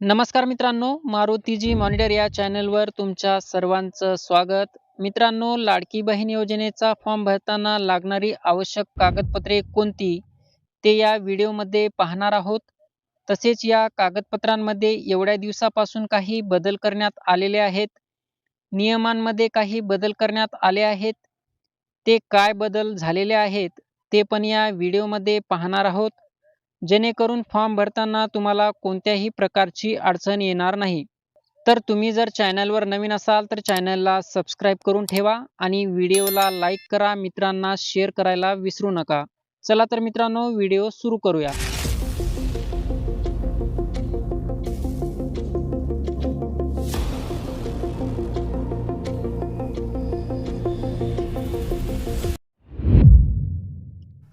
नमस्कार मित्रांनो मारुतीजी मॉनिटर या चॅनलवर तुमच्या सर्वांचं स्वागत. मित्रांनो लाडकी बहीण योजनेचा फॉर्म भरताना लागणारी आवश्यक कागदपत्रे कोणती? ते या व्हिडिओमध्ये पाहणार आहोत. तसेच या कागदपत्रांमध्ये एवढ्या दिवसापासून काही बदल करण्यात आलेले आहेत. नियमांमध्ये काही बदल करण्यात आले आहेत. ते काय बदल झालेले आहेत ते पण या व्हिडिओमध्ये पाहणार आहोत. जेणेकरून फॉर्म भरताना तुम्हाला कोणत्याही प्रकारची अडचण येणार नाही. तर तुम्ही जर चॅनलवर नवीन असाल तर चॅनलला सबस्क्राईब करून ठेवा आणि व्हिडिओला लाईक करा. मित्रांना शेअर करायला विसरू नका. चला तर मित्रांनो व्हिडिओ सुरू करूया.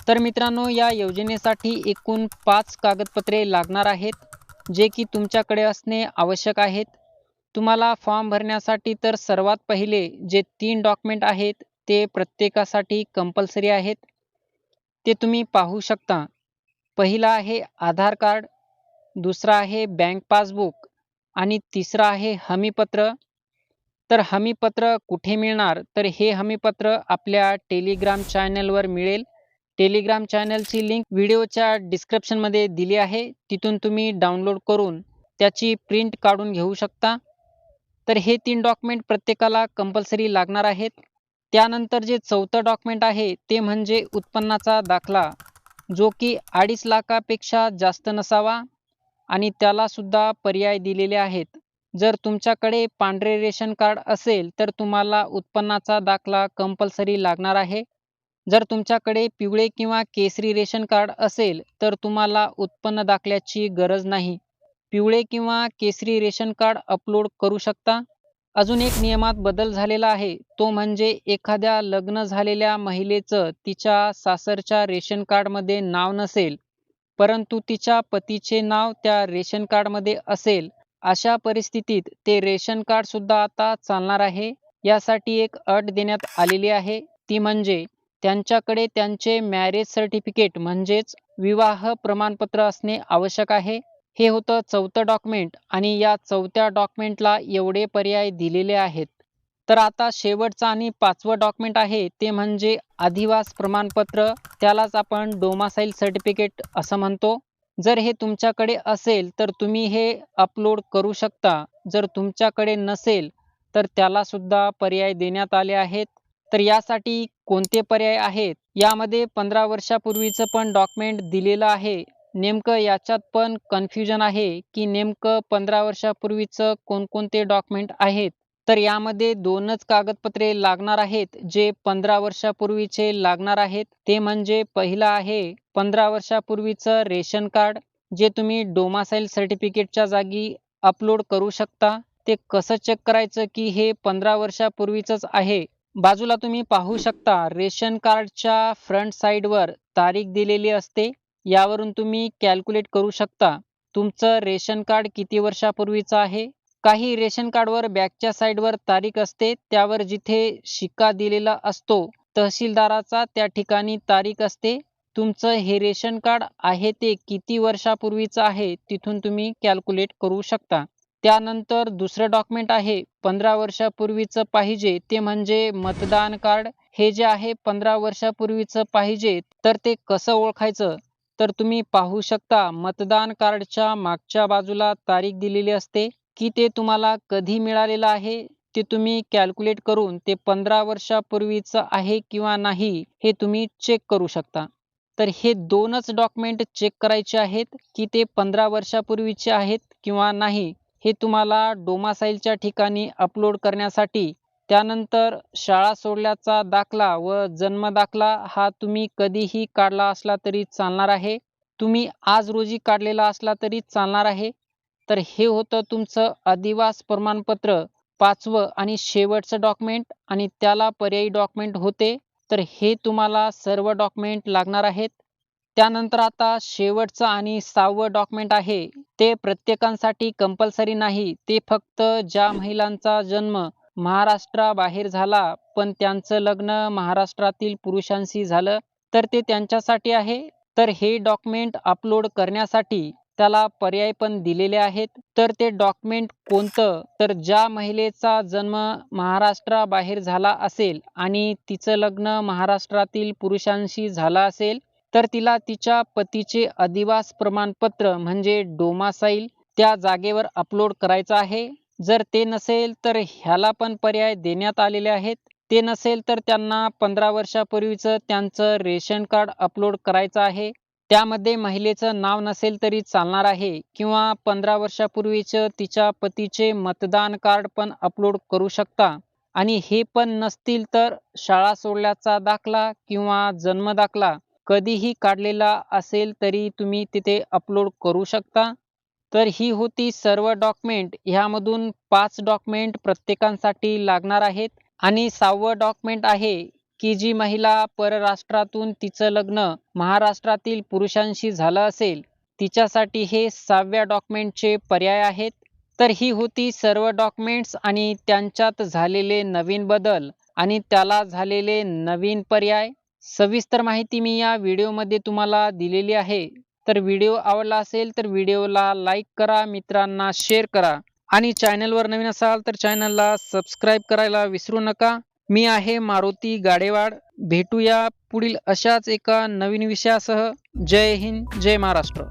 तर मित्रांनो या योजनेसाठी एकूण पाच कागदपत्रे लागणार आहेत जे की तुमच्याकडे असणे आवश्यक आहेत. तुम्हाला फॉर्म भरण्यासाठी तर सर्वात पहिले जे तीन डॉक्युमेंट आहेत ते प्रत्येकासाठी कंपल्सरी आहेत. ते तुम्ही पाहू शकता. पहिला आहे आधार कार्ड दुसरा आहे बँक पासबुक आणि तिसरा आहे हमीपत्र. तर हमीपत्र कुठे मिळणार? तर हे हमीपत्र आपल्या टेलिग्राम चॅनलवर मिळेल. टेलिग्राम चॅनलची लिंक व्हिडिओच्या डिस्क्रिप्शनमध्ये दिली आहे. तिथून तुम्ही डाउनलोड करून त्याची प्रिंट काढून घेऊ शकता. तर हे तीन डॉक्युमेंट प्रत्येकाला कंपल्सरी लागणार आहेत. त्यानंतर जे चौथं डॉक्युमेंट आहे ते म्हणजे उत्पन्नाचा दाखला जो की अडीच लाखापेक्षा जास्त नसावा आणि त्यालासुद्धा पर्याय दिलेले आहेत. जर तुमच्याकडे पांढरे रेशन कार्ड असेल तर तुम्हाला उत्पन्नाचा दाखला कंपल्सरी लागणार आहे. जर तुमच्याकडे पिवळे किंवा केसरी रेशन कार्ड असेल तर तुम्हाला उत्पन्न दाखल्याची गरज नाही. पिवळे किंवा केसरी रेशन कार्ड अपलोड करू शकता. अजून एक नियमात बदल झालेला आहे. तो म्हणजे एखाद्या लग्न झालेल्या महिलेचं तिच्या सासरच्या रेशन कार्डमध्ये नाव नसेल परंतु तिच्या पतीचे नाव त्या रेशन कार्डमध्ये असेल अशा परिस्थितीत ते रेशन कार्ड सुद्धा आता चालणार आहे. यासाठी एक अट देण्यात आलेली आहे. ती म्हणजे त्यांच्याकडे त्यांचे मॅरेज सर्टिफिकेट म्हणजेच विवाह प्रमाणपत्र असणे आवश्यक आहे. हे होतं चौथं डॉक्युमेंट आणि या चौथ्या डॉक्युमेंटला एवढे पर्याय दिलेले आहेत. तर आता शेवटचं आणि पाचवं डॉक्युमेंट आहे ते म्हणजे अधिवास प्रमाणपत्र. त्यालाच आपण डोमासाईल सर्टिफिकेट असं म्हणतो. जर हे तुमच्याकडे असेल तर तुम्ही हे अपलोड करू शकता. जर तुमच्याकडे नसेल तर त्याला सुद्धा पर्याय देण्यात आले आहेत. तर यासाठी कोणते पर्याय आहेत? यामध्ये पंधरा वर्षापूर्वीचं पण डॉक्युमेंट दिलेलं आहे. नेमकं याच्यात पण कन्फ्युजन आहे की नेमकं पंधरा वर्षापूर्वीचं कोणकोणते डॉक्युमेंट आहेत? तर यामध्ये दोनच कागदपत्रे लागणार आहेत जे पंधरा वर्षापूर्वीचे लागणार आहेत. ते म्हणजे पहिलं आहे पंधरा वर्षापूर्वीचं रेशन कार्ड जे तुम्ही डोमासाईल सर्टिफिकेटच्या जागी अपलोड करू शकता. ते कसं चेक करायचं की हे पंधरा वर्षापूर्वीचंच आहे? बाजूला तुम्ही पाहू शकता रेशन कार्डच्या फ्रंट साईडवर तारीख दिलेली असते. यावरून तुम्ही कॅल्क्युलेट करू शकता तुमचं रेशन कार्ड किती वर्षापूर्वीचं आहे? काही रेशन कार्डवर बॅकच्या साईडवर तारीख असते त्यावर जिथे शिक्का दिलेला असतो तहसीलदाराचा त्या ठिकाणी तारीख असते. तुमचं हे रेशन कार्ड आहे ते किती वर्षापूर्वीचं आहे तिथून तुम्ही कॅल्क्युलेट करू शकता. त्यानंतर दुसरं डॉक्युमेंट आहे पंधरा वर्षापूर्वीचं पाहिजे ते म्हणजे मतदान कार्ड हे जे आहे पंधरा वर्षापूर्वीचं पाहिजे तर ते कसं ओळखायचं? तर तुम्ही पाहू शकता मतदान कार्डच्या मागच्या बाजूला तारीख दिलेली असते की ते तुम्हाला कधी मिळालेलं आहे ते तुम्ही कॅल्क्युलेट करून ते पंधरा वर्षापूर्वीचं आहे किंवा नाही हे तुम्ही चेक करू शकता. तर हे दोनच डॉक्युमेंट चेक करायचे आहेत की ते पंधरा वर्षापूर्वीचे आहेत किंवा नाही. हे तुम्हाला डोमासाईलच्या ठिकाणी अपलोड करण्यासाठी त्यानंतर शाळा सोडल्याचा दाखला व जन्म दाखला हा तुम्ही कधीही काढला असला तरी चालणार आहे. तुम्ही आज रोजी काढलेला असला तरी चालणार आहे. तर हे होतं तुमचं अधिवास प्रमाणपत्र पाचवं आणि शेवटचं डॉक्युमेंट आणि त्याला पर्यायी डॉक्युमेंट होते. तर हे तुम्हाला सर्व डॉक्युमेंट लागणार आहेत. त्यानंतर आता शेवटचं आणि सहावं डॉक्युमेंट आहे. ते प्रत्येकांसाठी कंपल्सरी नाही. ते फक्त ज्या महिलांचा जन्म महाराष्ट्राबाहेर झाला पण त्यांचं लग्न महाराष्ट्रातील पुरुषांशी झालं तर ते त्यांच्यासाठी आहे. तर हे डॉक्युमेंट अपलोड करण्यासाठी त्याला पर्याय पण दिलेले आहेत. तर ते डॉक्युमेंट कोणतं? तर ज्या महिलेचा जन्म महाराष्ट्राबाहेर झाला असेल आणि तिचं लग्न महाराष्ट्रातील पुरुषांशी झालं असेल तर तिला तिच्या पतीचे अधिवास प्रमाणपत्र म्हणजे डोमासाईल त्या जागेवर अपलोड करायचं आहे. जर ते नसेल तर ह्याला पण पर्याय देण्यात आलेले आहेत. ते नसेल तर त्यांना पंधरा वर्षापूर्वीचं त्यांचं रेशन कार्ड अपलोड करायचं आहे. त्यामध्ये महिलेचं नाव नसेल तरी चालणार आहे किंवा पंधरा वर्षापूर्वीचं तिच्या पतीचे मतदान कार्ड पण अपलोड करू शकता. आणि हे पण नसतील तर शाळा सोडल्याचा दाखला किंवा जन्म दाखला कधीही काढलेला असेल तरी तुम्ही तिथे अपलोड करू शकता. तर ही होती सर्व डॉक्युमेंट ह्यामधून पाच डॉक्युमेंट प्रत्येकांसाठी लागणार आहेत. आणि सहावं डॉक्युमेंट आहे की जी महिला परराष्ट्रातून तिचं लग्न महाराष्ट्रातील पुरुषांशी झालं असेल तिच्यासाठी हे सहाव्या डॉक्युमेंटचे पर्याय आहेत. तर ही होती सर्व डॉक्युमेंट्स आणि त्यांच्यात झालेले नवीन बदल आणि त्याला झालेले नवीन पर्याय. सविस्तर माहिती मी या व्हिडिओमध्ये तुम्हाला दिलेली आहे. तर व्हिडिओ आवडला असेल तर व्हिडिओला लाईक करा मित्रांना शेअर करा आणि चॅनलवर नवीन असाल तर चॅनलला सबस्क्राईब करायला विसरू नका. मी आहे मारुती गाडेवाड. भेटूया पुढील अशाच एका नवीन विषयासह. जय हिंद जय महाराष्ट्र.